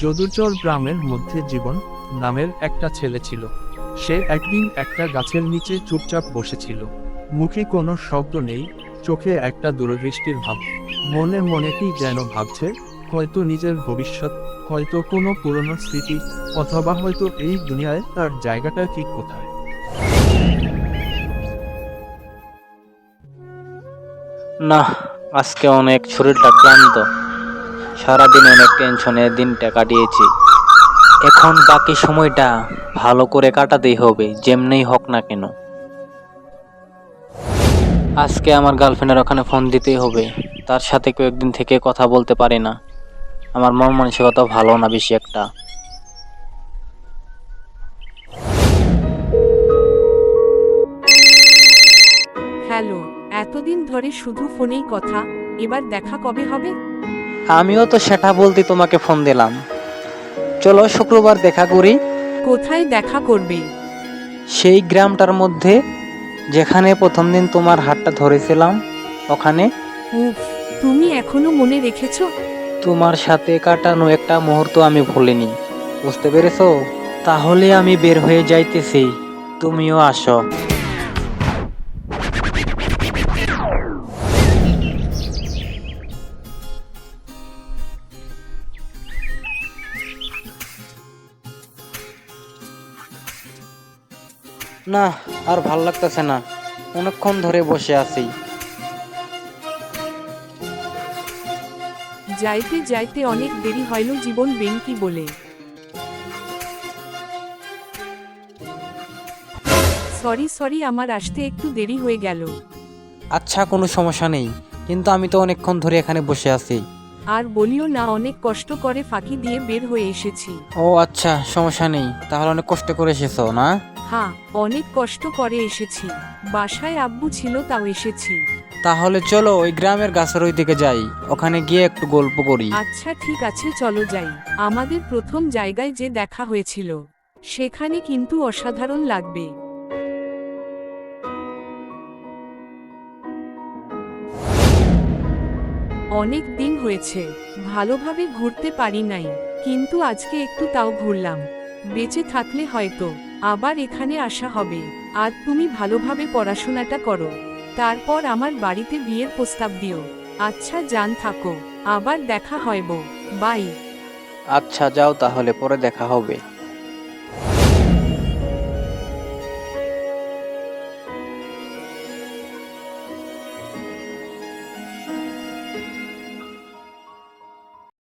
যদুচর গ্রামের মধ্যে জীবন নামের একটা ছেলে ছিল। সে একদিন একটা গাছের নিচে চুপচাপ বসেছিল। মুখে কোনো শব্দ নেই, চোখে একটা দূরদৃষ্টির ভাব। মনে মনে কি যেন ভাবছে, হয়তো নিজের ভবিষ্যৎ, হয়তো কোনো পুরনো স্মৃতি, অথবা হয়তো এই দুনিয়ায় তার জায়গাটা ঠিক কোথায়। না আজকে অনেক শরীরটা ক্লান্ত। সারাদিন অনেক টেনশনে দিনটা কাটিয়েছি। এখন বাকি সময়টা ভালো করে কাটাতেই হবে, যেমনেই হোক না কেন। আজকে আমার গার্লফ্রেন্ডের ওখানে ফোন দিতেই হবে। তার সাথে কয়েকদিন থেকে কথা বলতে পারি না। আমার মন মানসিকতা ভালো না বেশি একটা। হ্যালো, এতদিন ধরে শুধু ফোনেই কথা, এবার দেখা কবে হবে? আমিও তো সেটা বলতে তোমাকে ফোন দিলাম। চলো শুক্রবার দেখা করি। কোথায় দেখা করবে? সেই গ্রামটার মধ্যে যেখানে প্রথম দিন তোমার হাতটা ধরেছিলাম ওখানে। উফ তুমি এখনও মনে রেখেছো? তোমার সাথে কাটানো একটা মুহূর্ত আমি ভুলিনি বুঝতে পেরেছ? তাহলে আমি বের হয়ে যাইতেছি তুমিও আসো। না আর ভালো লাগতেছে না। অনেকক্ষণ ধরে বসে আছি। যাইতে যাইতে অনেক দেরি হইল জীবন বেন কি বলে। সরি সরি আমার আসতে একটু দেরি হয়ে গেল। আচ্ছা কোনো সমস্যা নেই কিন্তু আমি তো অনেকক্ষণ ধরে এখানে বসে আছি। আর বলিও না অনেক কষ্ট করে ফাঁকি দিয়ে বের হয়ে এসেছি। ও আচ্ছা সমস্যা নেই তাহলে অনেক কষ্ট করে এসেছ না? হ্যাঁ অনেক কষ্ট করে এসেছি। বাসায় আব্বু ছিল তাও এসেছি। তাহলে চলো ওই গ্রামের গাছের ওই দিকে যাই ওখানে গিয়ে একটু গল্প করি। আচ্ছা ঠিক আছে চলো যাই। আমাদের প্রথম জায়গায় যে দেখা হয়েছিল সেখানে কিন্তু অসাধারণ লাগবে। অনেক দিন হয়েছে ভালোভাবে ঘুরতে পারি নাই কিন্তু আজকে একটু তাও ঘুরলাম। বেঁচে থাকলে হয়তো। আবার এখানে আসা হবে। আর তুমি ভালোভাবে পড়াশোনাটা করো। তারপর আমার বাড়িতে বিয়ের প্রস্তাব দিও। আচ্ছা যান থাকো। আবার দেখা হইব। বাই। আচ্ছা যাও তাহলে, পরে দেখা হবে।